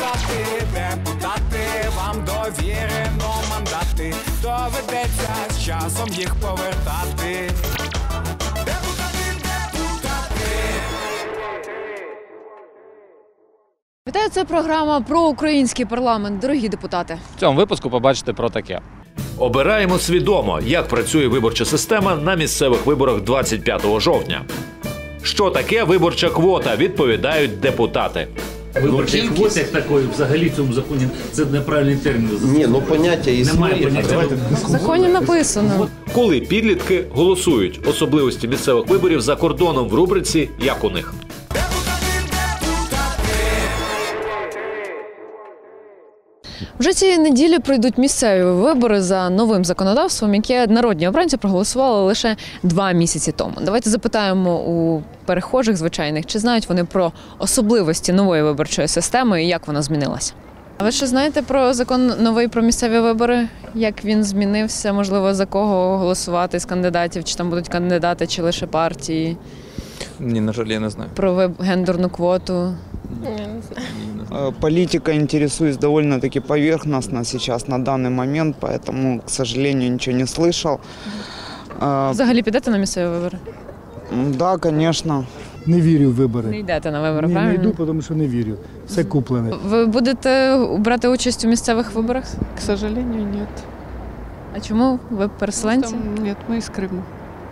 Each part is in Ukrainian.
депутати, депутати, вам довірено мандати. Доведеться з часом їх повертати. Депутати, депутати. Вітаю, це програма про український парламент. Дорогі депутати. В цьому випуску побачите про таке. Обираємо свідомо, як працює виборча система на місцевих виборах 25 жовтня. Що таке виборча квота? Відповідають депутати. Виборчий квот як такої взагалі в цьому законі це неправильний термін. Ні, ну поняття Немає існує. поняття. В законі написано. Коли підлітки голосують особливості місцевих виборів за кордоном в рубриці Як у них. Вже цієї неділі пройдуть місцеві вибори за новим законодавством, яке народні обранці проголосували лише два місяці тому. Давайте запитаємо у перехожих звичайних, чи знають вони про особливості нової виборчої системи і як вона змінилася. А ви що знаєте про закон новий про місцеві вибори? Як він змінився? Можливо, за кого голосувати з кандидатів? Чи там будуть кандидати, чи лише партії? Ні, на жаль, я не знаю. Про гендерну квоту? Э, Политика интересуюсь довольно-таки поверхностно сейчас на данный момент, поэтому, к сожалению, ничего не слышал. А, Взагалі підете на місцеві вибори? м, Да, конечно. Не вірю в вибори. Не йдете на вибори, Ні, не правильно? йду, тому що не вірю. Все куплене. Ви будете брати участь у місцевих виборах? К сожалению, нет. А чому? Ви переселенці? Там- нет, мы из Крыма.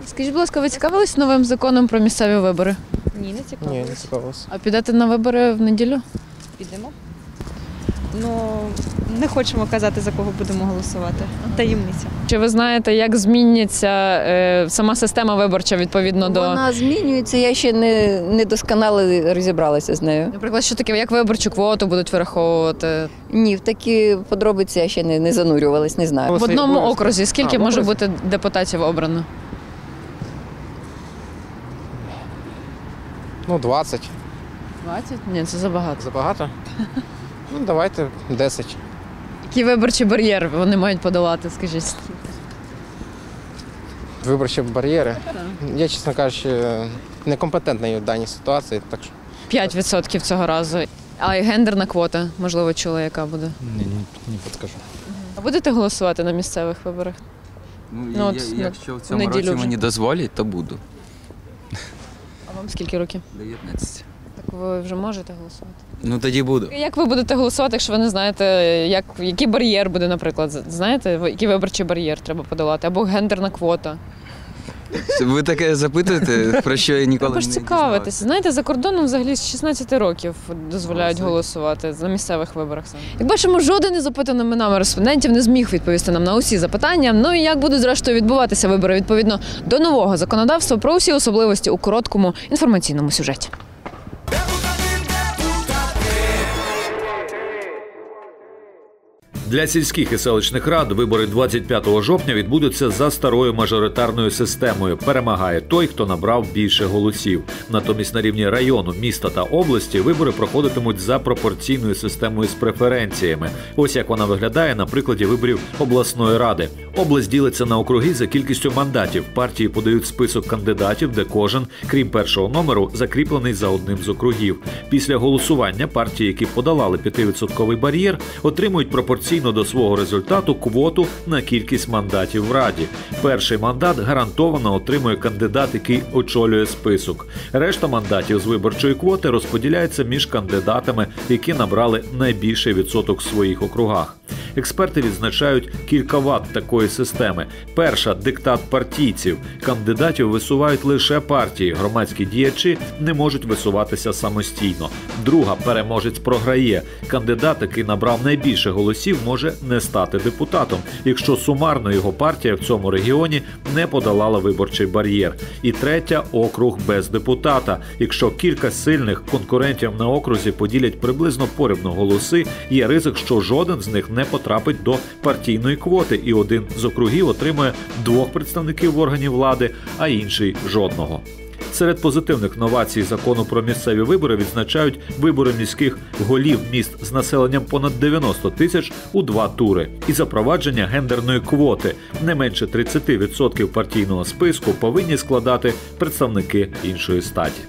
Скажіть, будь ласка, ви цікавились новим законом про місцеві вибори? Ні, не цікаво. Ні, не цікавився. А підете на вибори в неділю? Підемо. Ну, не хочемо казати, за кого будемо голосувати. Таємниця. Чи ви знаєте, як зміниться е, сама система виборча відповідно до Вона змінюється, я ще не, не досконало розібралася з нею. наприклад, що таке, як виборчу квоту будуть вираховувати Ні, в такі подробиці я ще не, не занурювалась, не знаю. в одному окрузі? Скільки А, в може окрузі? бути депутатів обрано? Ну, 20. 20? Ні, це забагато. Забагато? Ну, давайте 10. Який виборчий бар'єр вони мають подолати? Скажіть. Виборчі бар'єри. Я, чесно кажучи, некомпетентний в даній ситуації, так що. 5% цього разу. А і гендерна квота, можливо, чула, яка буде. Ні, ні, не підскажу. А будете голосувати на місцевих виборах? Ну, Ну, от, я- на- якщо в цьому неділю році вже. мені дозволять, то буду. Вам скільки років? 19. Так ви вже можете голосувати. Ну тоді буду. Як ви будете голосувати, якщо ви не знаєте, як, який бар'єр буде, наприклад, знаєте, який виборчий бар'єр треба подолати, або гендерна квота? Ви таке запитуєте, про що я ніколи не цікавитись. цікавитися. Знаєте, за кордоном взагалі з 16 років дозволяють голосувати на місцевих виборах. саме. Як бачимо, жоден із опитаними нами респондентів не зміг відповісти нам на усі запитання. Ну і як будуть зрештою відбуватися вибори відповідно до нового законодавства про усі особливості у короткому інформаційному сюжеті. Для сільських і селищних рад вибори 25 жовтня відбудуться за старою мажоритарною системою. Перемагає той, хто набрав більше голосів. Натомість на рівні району, міста та області вибори проходитимуть за пропорційною системою з преференціями. Ось як вона виглядає на прикладі виборів обласної ради. Область ділиться на округи за кількістю мандатів. Партії подають список кандидатів, де кожен, крім першого номеру, закріплений за одним з округів. Після голосування партії, які подолали 5% бар'єр, отримують пропорційно до свого результату квоту на кількість мандатів в раді. Перший мандат гарантовано отримує кандидат, який очолює список. Решта мандатів з виборчої квоти розподіляється між кандидатами, які набрали найбільший відсоток в своїх округах. Експерти відзначають кілька вад такої системи. Перша диктат партійців. Кандидатів висувають лише партії. Громадські діячі не можуть висуватися самостійно. Друга переможець програє. Кандидат, який набрав найбільше голосів, може не стати депутатом, якщо сумарно його партія в цьому регіоні не подолала виборчий бар'єр. І третя округ без депутата. Якщо кілька сильних конкурентів на окрузі поділять приблизно порівну голоси, є ризик, що жоден з них не потрапить до партійної квоти, і один з округів отримує двох представників в органі влади, а інший жодного. Серед позитивних новацій закону про місцеві вибори відзначають вибори міських голів міст з населенням понад 90 тисяч у два тури і запровадження гендерної квоти. Не менше 30% партійного списку повинні складати представники іншої статі.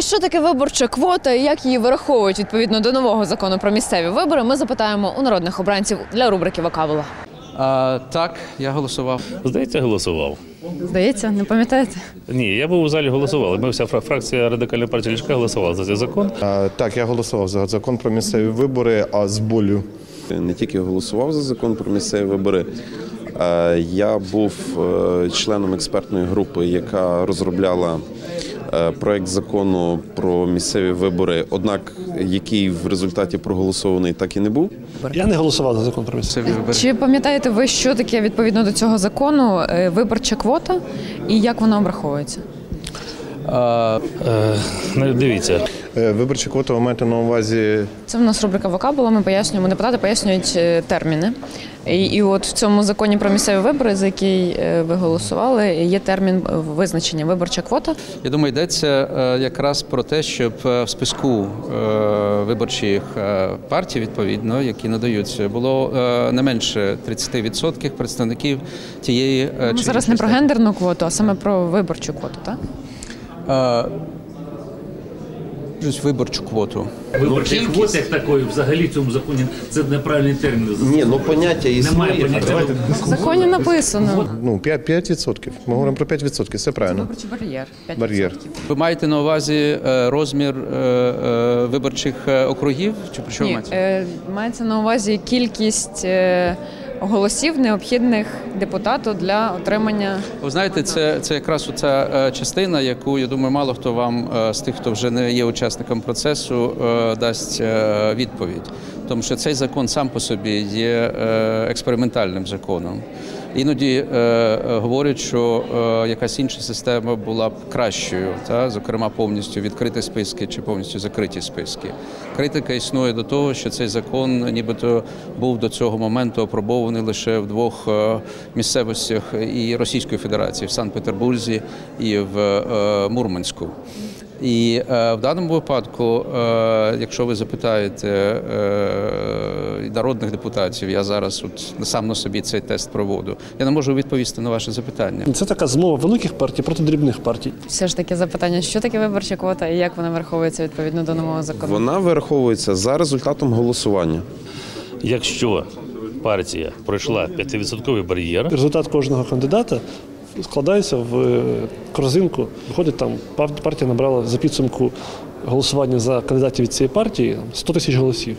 Що таке виборча квота і як її вираховують відповідно до нового закону про місцеві вибори? Ми запитаємо у народних обранців для рубрики Вакабула. А, так, я голосував. Здається, голосував. Здається, не пам'ятаєте? Ні, я був у залі голосував. Ми вся фра- фракція радикальної партії Ляшка голосувала за цей закон. Так, я голосував за закон про місцеві вибори, а з болю. Не тільки голосував за закон про місцеві вибори. Я був е, членом експертної групи, яка розробляла проект закону про місцеві вибори, однак який в результаті проголосований так і не був. Я не голосував за закон про місцеві вибори. Чи пам'ятаєте ви, що таке відповідно до цього закону е, виборча квота і як вона обраховується? Е, дивіться. Виборча квота ви маєте на увазі. Це в нас рубрика Вокабула. Ми пояснюємо, депутати пояснюють е, терміни. І, і от в цьому законі про місцеві вибори, за який е, ви голосували, є термін е, визначення виборча квота. Я думаю, йдеться е, якраз про те, щоб е, в списку е, виборчих е, партій, відповідно, які надаються, було е, не менше 30% представників тієї е, Ми чи зараз не про гендерну квоту, а саме про виборчу квоту, так? Виборчу квоту. Виборча квота як такої взагалі в цьому законі це неправильний термін. Ні, ну поняття Немає існує. поняття. В законі написано. Ну, 5%. 5%. Ми говоримо про 5%, все правильно. Виборчий бар'єр. 5%. Бар'єр. Ви маєте на увазі е, розмір е, е, виборчих округів? Чи про що Ні, маєте? е, мається на увазі кількість голосів необхідних депутату для отримання. Ви знаєте, це, це якраз оця е, частина, яку я думаю, мало хто вам е, з тих, хто вже не є учасником процесу, е, дасть відповідь. Тому що цей закон сам по собі є експериментальним законом. Іноді е, е, говорять, що е, якась інша система була б кращою, та зокрема повністю відкриті списки чи повністю закриті списки. Критика існує до того, що цей закон, нібито був до цього моменту опробований лише в двох е, місцевостях і Російської Федерації в Санкт-Петербурзі і в е, Мурманську. І е, в даному випадку, е, якщо ви запитаєте е, народних депутатів, я зараз от сам на собі цей тест проводу. Я не можу відповісти на ваше запитання. Це така змова великих партій проти дрібних партій. Все ж таки запитання, що таке виборча квота і як вона враховується відповідно до нового закону? Вона вираховується за результатом голосування. Якщо партія пройшла 5% бар'єр, Результат кожного кандидата складається в е, корзинку. Виходить там, партія набрала за підсумку голосування за кандидатів від цієї партії 100 тисяч голосів.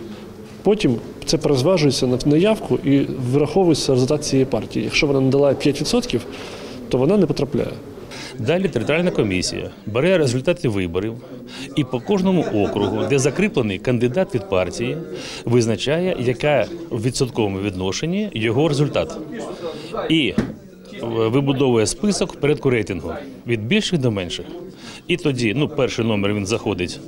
Потім це перезважується на на явку і вираховується результат цієї партії. Якщо вона надала 5%, то вона не потрапляє. Далі територіальна комісія бере результати виборів і по кожному округу, де закріплений кандидат від партії, визначає, яка в відсотковому відношенні його результат. І вибудовує список в порядку рейтингу від більших до менших. І тоді, ну, перший номер він заходить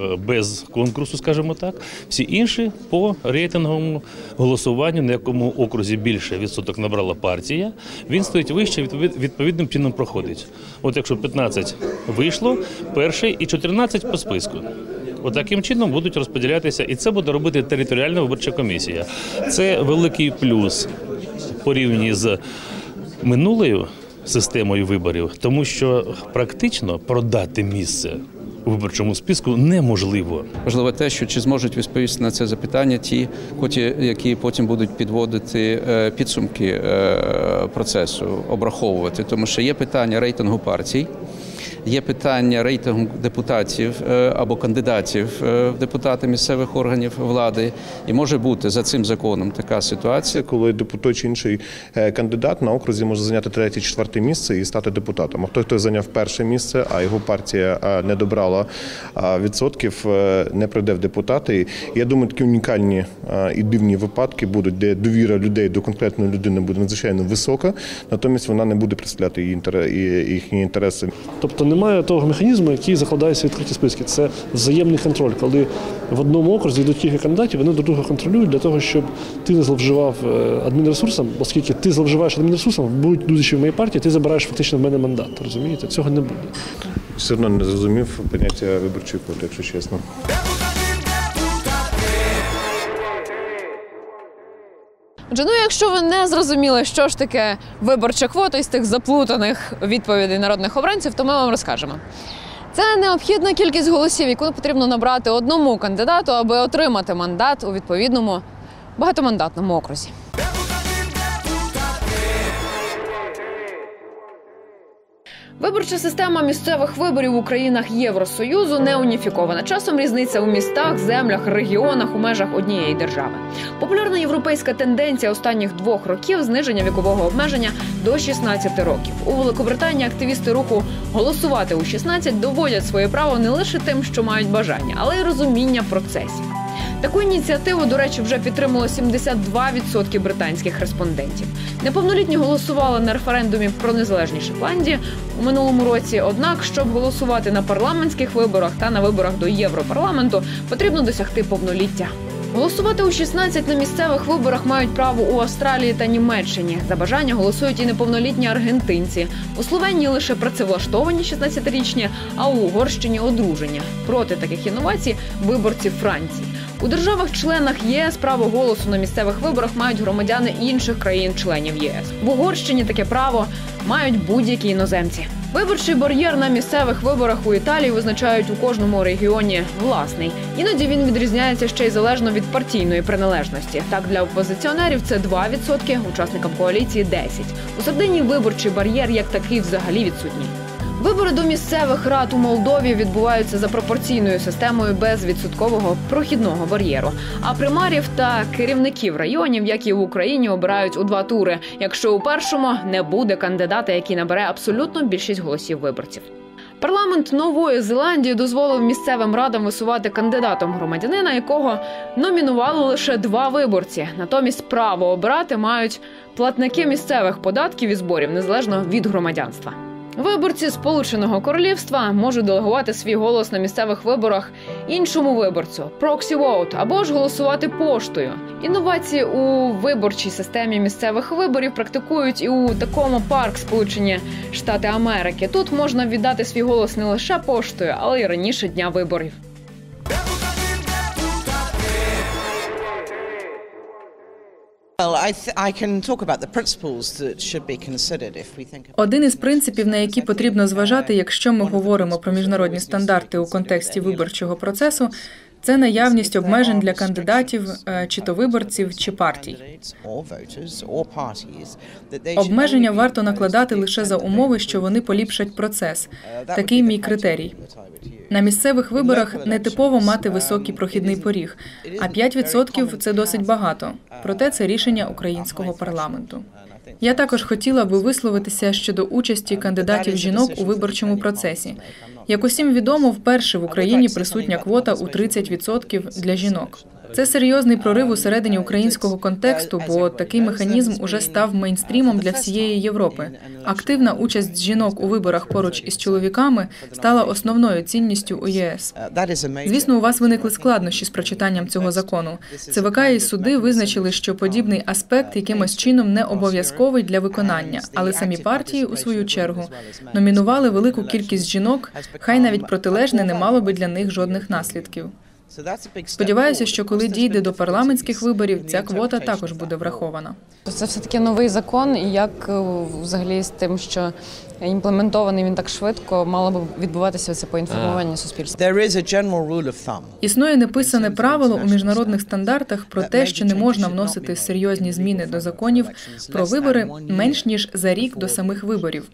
е, без конкурсу, скажімо так. Всі інші по рейтинговому голосуванню, на якому окрузі більше відсоток набрала партія, він стоїть вище, відповідним чином проходить. От якщо 15 вийшло, перший і 14 по списку. От таким чином будуть розподілятися, і це буде робити територіальна виборча комісія. Це великий плюс порівняно з минулою системою виборів, тому що практично продати місце у виборчому списку неможливо. Важливо те, що чи зможуть відповісти на це запитання ті, коті, які потім будуть підводити е, підсумки е, процесу, обраховувати. Тому що є питання рейтингу партій. Є питання рейтингу депутатів е, або кандидатів е, в депутати місцевих органів влади, і може бути за цим законом така ситуація. Коли той чи інший е, кандидат на окрузі може зайняти третє, четверте місце і стати депутатом. А той, хто зайняв перше місце, а його партія не добрала відсотків, не пройде в депутати. Я думаю, такі унікальні і дивні випадки будуть, де довіра людей до конкретної людини буде надзвичайно висока, натомість вона не буде представляти її їхні інтереси. Тобто немає того механізму, який закладається відкриті списки. Це взаємний контроль, коли в одному окрузі йдуть кілька кандидатів, вони до друга контролюють для того, щоб ти не зловживав е, адмінресурсом, оскільки ти зловживаєш адмінресурсом, будучи в моїй партії, ти забираєш фактично в мене мандат. Розумієте? Цього не буде. Все одно не зрозумів поняття виборчої квоти, якщо чесно. Отже, ну якщо ви не зрозуміли, що ж таке виборча квота із тих заплутаних відповідей народних обранців, то ми вам розкажемо. Це необхідна кількість голосів, яку потрібно набрати одному кандидату, аби отримати мандат у відповідному багатомандатному окрузі. Виборча система місцевих виборів у країнах Євросоюзу не уніфікована. Часом різниця у містах, землях, регіонах у межах однієї держави. Популярна європейська тенденція останніх двох років зниження вікового обмеження до 16 років. У Великобританії активісти руху голосувати у 16 доводять своє право не лише тим, що мають бажання, але й розуміння процесів. Таку ініціативу, до речі, вже підтримало 72% британських респондентів. Неповнолітні голосували на референдумі про незалежність Шотландії у минулому році. Однак, щоб голосувати на парламентських виборах та на виборах до Європарламенту, потрібно досягти повноліття. Голосувати у 16 на місцевих виборах мають право у Австралії та Німеччині. За бажання голосують і неповнолітні аргентинці. У Словенії лише працевлаштовані 16-річні, а у Угорщині одруження. Проти таких інновацій виборці Франції. У державах-членах ЄС право голосу на місцевих виборах мають громадяни інших країн-членів ЄС. В Угорщині таке право мають будь-які іноземці. Виборчий бар'єр на місцевих виборах у Італії визначають у кожному регіоні власний. Іноді він відрізняється ще й залежно від партійної приналежності. Так для опозиціонерів це 2%, учасникам коаліції 10%. У Сардинії виборчий бар'єр як такий взагалі відсутній. Вибори до місцевих рад у Молдові відбуваються за пропорційною системою без відсоткового прохідного бар'єру. А примарів та керівників районів, як і в Україні, обирають у два тури, якщо у першому не буде кандидата, який набере абсолютну більшість голосів виборців. Парламент Нової Зеландії дозволив місцевим радам висувати кандидатом громадянина, якого номінували лише два виборці. Натомість право обирати мають платники місцевих податків і зборів незалежно від громадянства. Виборці Сполученого Королівства можуть делегувати свій голос на місцевих виборах іншому виборцю proxy vote, або ж голосувати поштою. Інновації у виборчій системі місцевих виборів практикують і у такому парк Сполучені Штати Америки. Тут можна віддати свій голос не лише поштою, але й раніше дня виборів. Один із принципів, на які потрібно зважати, якщо ми говоримо про міжнародні стандарти у контексті виборчого процесу, це наявність обмежень для кандидатів, е, чи то виборців, чи партій. Обмеження варто накладати лише за умови, що вони поліпшать процес. Такий мій критерій. На місцевих виборах не типово мати високий прохідний поріг, а 5% – це досить багато. Проте це рішення українського парламенту. Я також хотіла би висловитися щодо участі кандидатів жінок у виборчому процесі. Як усім відомо, вперше в Україні присутня квота у 30% для жінок. Це серйозний прорив у середині українського контексту, бо такий механізм уже став мейнстрімом для всієї Європи. Активна участь жінок у виборах поруч із чоловіками стала основною цінністю у ЄС. Звісно, у вас виникли складнощі з прочитанням цього закону. ЦВК і суди визначили, що подібний аспект якимось чином не обов'язковий для виконання, але самі партії, у свою чергу, номінували велику кількість жінок. Хай навіть протилежне не мало би для них жодних наслідків. Сподіваюся, що коли дійде до парламентських виборів, ця квота також буде врахована. Це все таки новий закон, і як е, взагалі з тим, що імплементований він так швидко, мало би відбуватися це поінформування суспільства. Існує неписане правило у міжнародних стандартах про те, що не можна вносити серйозні зміни до законів про вибори менш ніж за рік до самих виборів.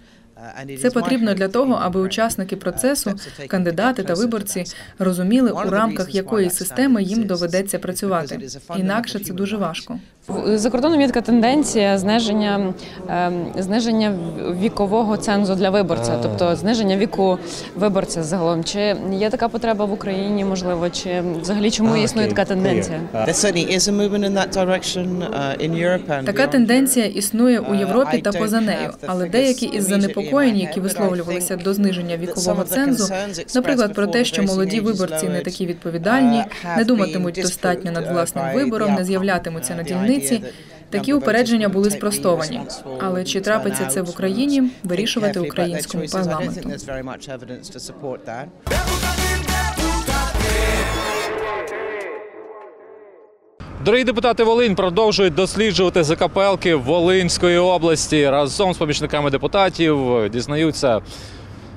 Це потрібно для того, аби учасники процесу, кандидати та виборці розуміли, у рамках якої системи їм доведеться працювати. Інакше це дуже важко. За кордоном є така тенденція зниження ем, зниження вікового цензу для виборця, тобто зниження віку виборця загалом. Чи є така потреба в Україні, можливо, чи взагалі чому існує така тенденція? Така тенденція існує у Європі та поза нею, але деякі із занепокоєнь, які висловлювалися до зниження вікового цензу, наприклад, про те, що молоді виборці не такі відповідальні, не думатимуть достатньо над власним вибором, не з'являтимуться на дільниці. Такі упередження були спростовані. Але чи трапиться це в Україні, вирішувати українському парламенту. Дорогі депутати Волинь продовжують досліджувати закапелки Волинської області разом з помічниками депутатів. Дізнаються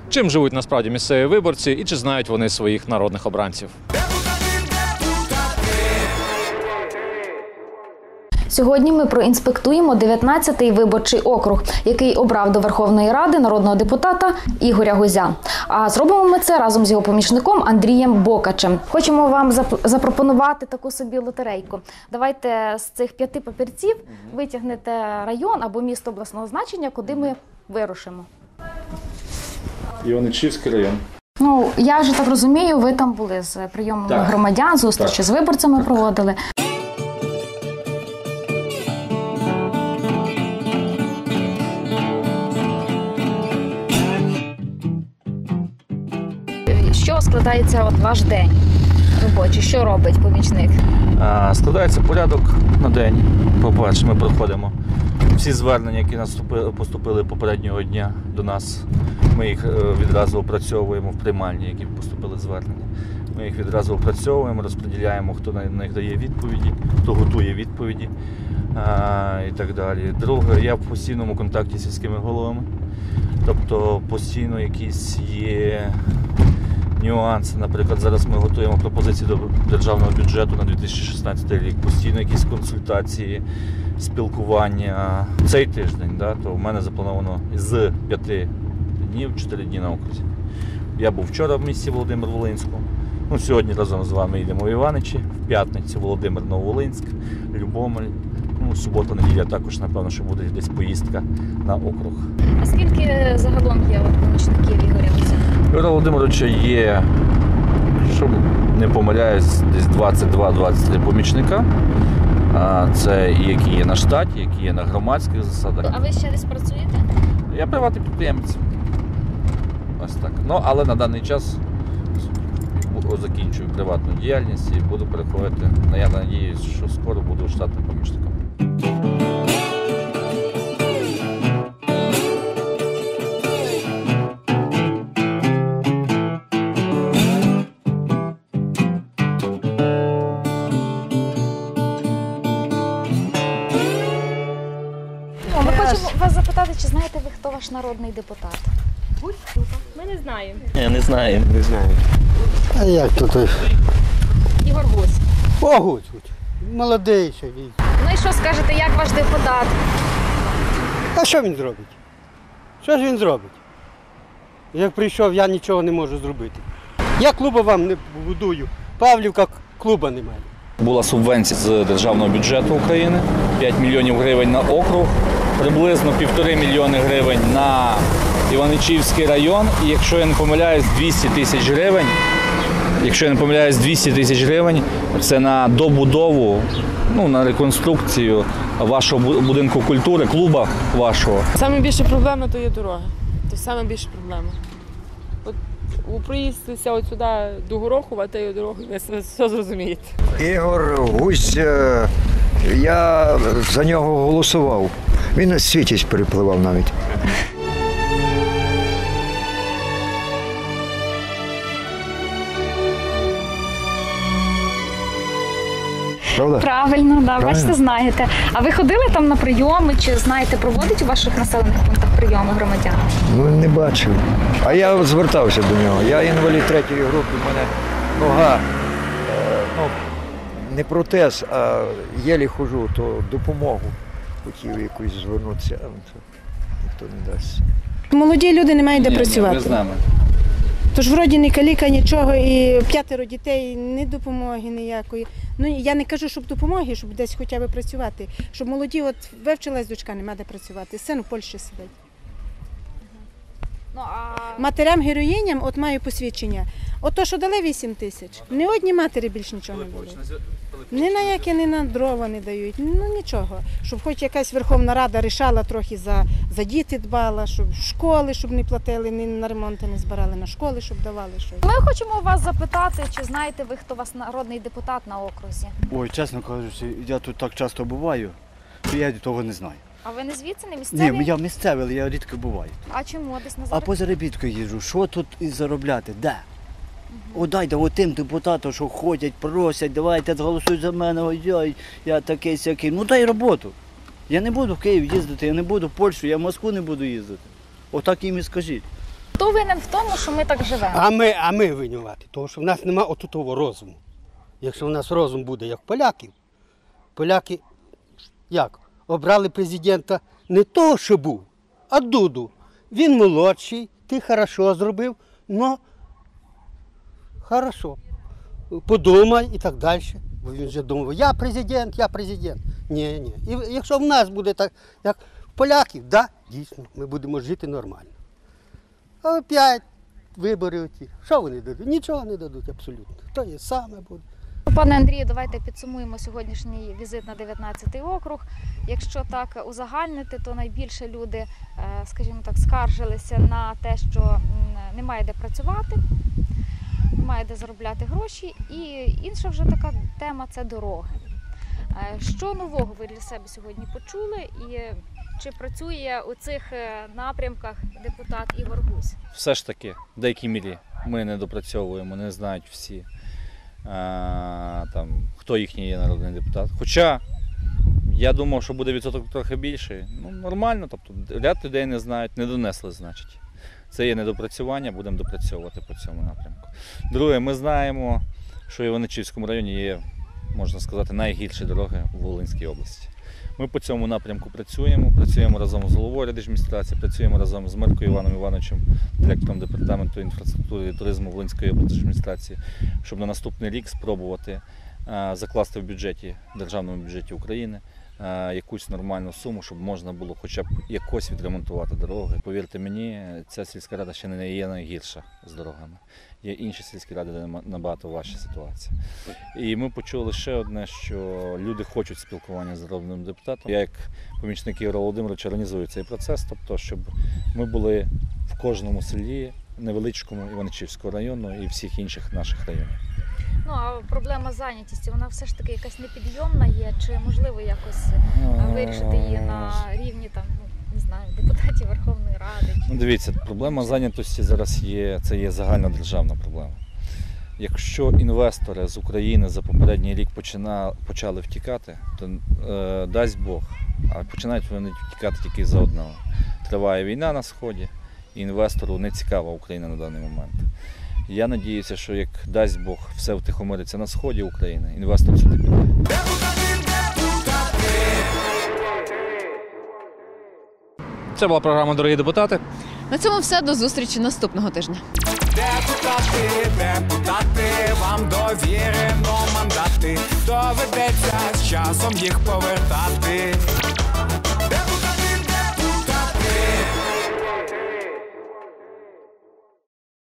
чим живуть насправді місцеві виборці і чи знають вони своїх народних обранців. Сьогодні ми проінспектуємо 19-й виборчий округ, який обрав до Верховної Ради народного депутата Ігоря Гузя. А зробимо ми це разом з його помічником Андрієм Бокачем. Хочемо вам запропонувати таку собі лотерейку. Давайте з цих п'яти папірців витягнете район або місто обласного значення, куди ми вирушимо. Іваничівський район. Ну я вже так розумію, ви там були з прийомами Так. громадян, зустрічі Так. з виборцями проводили. Що складається от ваш день робочий? Що робить помічник? Складається порядок на день. По-перше, ми проходимо всі звернення, які наступили, поступили попереднього дня до нас. Ми їх е, відразу опрацьовуємо в приймальні, які поступили звернення. Ми їх відразу опрацьовуємо, розподіляємо, хто на них дає відповіді, хто готує відповіді а, і так далі. Друге, я в постійному контакті з сільськими головами. Тобто постійно якісь є нюанси. Наприклад, зараз ми готуємо пропозиції до державного бюджету на 2016 рік. Постійно якісь консультації, спілкування. Цей тиждень, да, то в мене заплановано з п'яти днів 4 дні на окрузі. Я був вчора в місті Володимир Волинському. Ну, сьогодні разом з вами йдемо в Іваничі, в п'ятницю Володимир Нововолинськ, Любомель. Ну, субота, неділя також, напевно, що буде десь поїздка на округ. А скільки загалом є помічників Ігоря Гузя? Юрія Володимировича є, щоб не помиляюсь, десь 22-23 помічника. Це які є на штаті, які є на громадських засадах. А ви ще десь працюєте? Я приватний підприємець. Ось так. Ну, але на даний час закінчую приватну діяльність і буду переходити. Ну, Я надіюсь, що скоро буду штатним ваш народний депутат? Ми не знаємо. Я не знаю. Не знаю. А як тут? Ігор Гусь. О, Господи, молодий ще він. Ну і що скажете, як ваш депутат? А що він зробить? Що ж він зробить? Як прийшов, я нічого не можу зробити. Я клуба вам не будую. Павлівка клуба немає. Була субвенція з державного бюджету України 5 мільйонів гривень на округ, приблизно півтори мільйони гривень на Іваничівський район. І якщо я не помиляюсь, 200 тисяч гривень. Якщо я не помиляюсь, 200 тисяч гривень це на добудову, ну на реконструкцію вашого будинку культури, клуба вашого. Саме більша проблема то є дороги. То саме проблема. У проїздися от сюди до Горохова, та й дороги все зрозумієте. Ігор Гусь, е, я за нього голосував. Він світість перепливав навіть. Правда? Правильно, да, Правильно. бачите, знаєте. А ви ходили там на прийоми, чи знаєте, проводить у ваших населених пунктах прийоми громадян? Ну, не бачив. А я звертався до нього. Я інвалід третьої групи, в мене нога, е, ну, не протез, а єлі хожу, то допомогу хотів якусь звернутися, а то ніхто не дасть. Молоді люди не мають де працювати. ви з нами. Тож вроді ні каліка, нічого, і п'ятеро дітей, ні допомоги ніякої. Ну я не кажу, щоб допомоги, щоб десь хоча б працювати. Щоб молоді, от вивчилась дочка, нема де працювати. Син у Польщі сидить. Ну, а... Матерям героїням от маю посвідчення. От то, що дали 8 тисяч, ні одній матері більше нічого не було. Ні на яке, ні на дрова не дають. Ну нічого. Щоб хоч якась Верховна Рада рішала трохи за, за діти дбала, щоб школи, щоб не платили, ні на ремонти не збирали, на школи, щоб давали щось. Ми хочемо вас запитати, чи знаєте ви, хто у вас народний депутат на окрузі? Ой, чесно кажучи, я тут так часто буваю, що я того не знаю. А ви не звідси, не місцеві? Ні, я місцевий, але я рідко буваю. А чому десь на А зараз? по заробітку їжджу, що тут і заробляти? Де? О, дайте отим депутатам, що ходять, просять, давайте голосують за мене, ой, я такий сякий. Ну дай роботу. Я не буду в Київ їздити, я не буду в Польщу, я в Москву не буду їздити. Отак їм і скажіть. Хто винен в тому, що ми так живемо? А ми, а ми винуваті, тому що в нас немає отутого розуму. Якщо в нас розум буде, як поляків, поляки як? Обрали президента не того, що був, а Дуду. Він молодший, ти хорошо зробив, але хорошо. Подумай і так далі. Бо він вже думав, я президент, я президент. Ні, ні. І якщо в нас буде так, як в поляків, да, дійсно, ми будемо жити нормально. А опять вибори оті. Що вони дадуть? Нічого не дадуть абсолютно. То є саме буде. Пане Андрію, давайте підсумуємо сьогоднішній візит на 19-й округ. Якщо так узагальнити, то найбільше люди, е, скажімо так, скаржилися на те, що немає де працювати, немає де заробляти гроші. І інша вже така тема це дороги. Е, Що нового ви для себе сьогодні почули? І чи працює у цих е, напрямках депутат Ігор Гусь? Все ж таки, в деякій мірі ми не допрацьовуємо, не знають всі, а, там, хто їхній є народний депутат. Хоча я думав, що буде відсоток трохи більший. Ну, нормально, тобто ряд людей не знають, не донесли, значить. Це є недопрацювання, будемо допрацьовувати по цьому напрямку. Друге, ми знаємо, що в Іваничівському районі є, можна сказати, найгірші дороги у Волинській області. Ми по цьому напрямку працюємо, працюємо разом з головою адміністрації, працюємо разом з Миркою Іваном Івановичем, директором департаменту інфраструктури і туризму Волинської облдержадміністрації, щоб на наступний рік спробувати закласти в бюджеті, державному бюджеті України якусь нормальну суму, щоб можна було хоча б якось відремонтувати дороги. Повірте мені, ця сільська рада ще не є найгірша з дорогами. Є інші сільські ради, де набагато важча ситуація. І ми почули ще одне, що люди хочуть спілкування з народним депутатом. Я як помічник Ігоря Володимировича організую цей процес, тобто, щоб ми були в кожному селі, невеличкому Іваничівського району і всіх інших наших районів. Ну а проблема зайнятості, вона все ж таки якась непідйомна є, чи можливо якось е, вирішити її на рівні там, ну не знаю, депутатів Верховної Ради? Ну, дивіться, проблема зайнятості зараз є, це є загальнодержавна проблема. Якщо інвестори з України за попередній рік почина, почали втікати, то е, дасть Бог, а починають вони втікати тільки за одного. Триває війна на сході, і інвестору не цікава Україна на даний момент. Я надіюся, що як дасть Бог, все втихомириться на сході України, інвестор сюди піде. Це була програма Дорогі депутати. На цьому все до зустрічі наступного тижня. Депутати, депутати, вам довірено мандати. Доведеться з часом їх повертати.